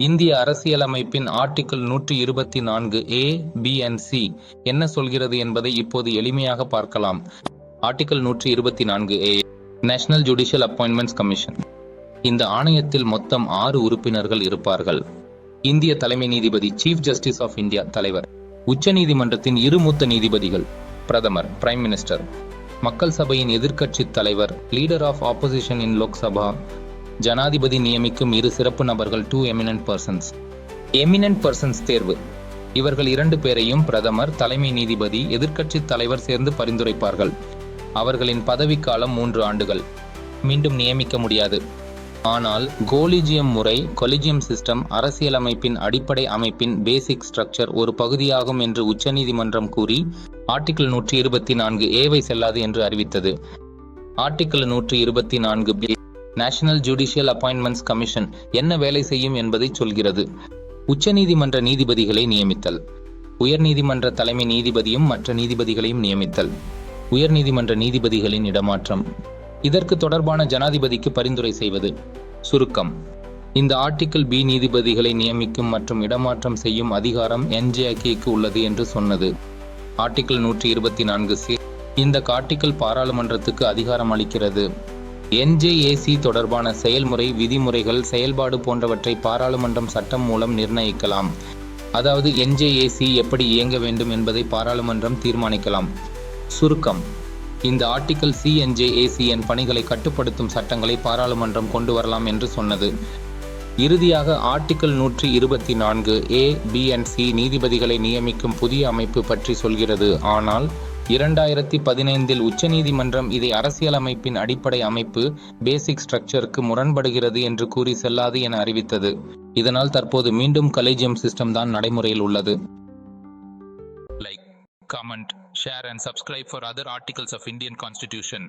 இந்திய அரசியலமைப்பின் ஆர்டிகிள் நூற்றி இருபத்தி நான்கு ஏ பி அண்ட் சி என்ன சொல்கிறது என்பதை இப்போது எளிமையாக பார்க்கலாம். ஆர்டிகிள் நூற்றி இருபத்தி நான்கு A national judicial appointments commission இந்த ஆணையத்தில் மொத்தம் ஆறு உறுப்பினர்கள் இருப்பார்கள். இந்திய தலைமை நீதிபதி சீஃப் ஜஸ்டிஸ் ஆஃப் இந்தியா தலைவர் உச்சநீதிமன்றத்தின் இரு மூத்த நீதிபதிகள் பிரதமர் பிரைம் மினிஸ்டர் மக்கள் சபையின் எதிர்க்கட்சி தலைவர் leader of opposition in Lok Sabha ஜனாதிபதி நியமிக்கும் இரு சிறப்பு நபர்கள் two eminent persons eminent persons தேர்வு. இவர்கள் இரண்டு பேரையும் பிரதமர் தலைமை நீதிபதி எதிர்க்கட்சி தலைவர் சேர்ந்து பரிந்துரைப்பார்கள். அவர்களின் பதவிக்காலம் மூன்று ஆண்டுகள். மீண்டும் நியமிக்க முடியாது. ஆனால் கோலிஜியம் முறை கொலிஜியம் சிஸ்டம் அரசியலமைப்பின் அடிப்படை அமைப்பின் பேசிக் ஸ்ட்ரக்சர் ஒரு பகுதியாகும் என்று உச்சநீதிமன்றம் கூறி ஆர்டிகிள் நூற்றி இருபத்தி நான்கு ஏவை செல்லாது என்று அறிவித்தது. ஆர்டிகிள் நூற்றி இருபத்தி நான்கு B national judicial appointments commission என்ன வேலை செய்யும் என்பதை சொல்கிறது. உச்சநீதிமன்ற நீதிபதிகளை நியமித்தல். உயர்நீதிமன்ற தலைமை நீதிபதியும் மற்ற நீதிபதிகளையும் நியமித்தல். உயர்நீதிமன்ற நீதிபதிகளின் இடமாற்றம். இதற்கு தொடர்பான ஜனாதிபதிக்கு பரிந்துரை செய்வது. சுருக்கம். இந்த ஆர்டிக்கிள் பி நீதிபதிகளை நியமிக்கும் மற்றும் இடமாற்றம் செய்யும் அதிகாரம் என்ஜேகேக்கு உள்ளது என்று சொன்னது. ஆர்டிக்கிள் நூற்றி இருபத்தி நான்கு சி. இந்த ஆர்டிக்கிள் பாராளுமன்றத்துக்கு அதிகாரம் அளிக்கிறது. என்ஜேஏசி தொடர்பான செயல்முறை விதிமுறைகள் செயல்பாடு போன்றவற்றை பாராளுமன்றம் சட்டம் மூலம் நிர்ணயிக்கலாம். அதாவது என்ஜேஏசி எப்படி இயங்க வேண்டும் என்பதை பாராளுமன்றம் தீர்மானிக்கலாம். சுருக்கம். இந்த ஆர்டிகிள் சிஎன்ஜேஏசிஎன் பணிகளை கட்டுப்படுத்தும் சட்டங்களை பாராளுமன்றம் கொண்டு வரலாம் என்று சொன்னது. இறுதியாக ஆர்டிக்கல் நூற்றி இருபத்தி நான்கு ஏ பி அண்ட் சி நீதிபதிகளை நியமிக்கும் புதிய அமைப்பு பற்றி சொல்கிறது. ஆனால் இரண்டாயிரத்தி பதினைந்தில் உச்சநீதிமன்றம் இதை அரசியலமைப்பின் அடிப்படை அமைப்பு பேசிக் ஸ்ட்ரக்சருக்கு முரண்படுகிறது என்று கூறி செல்லாது என அறிவித்தது. இதனால் தற்போது மீண்டும் கலேஜியம் சிஸ்டம் தான் நடைமுறையில் உள்ளது. Like comment share and subscribe for other articles of Indian constitution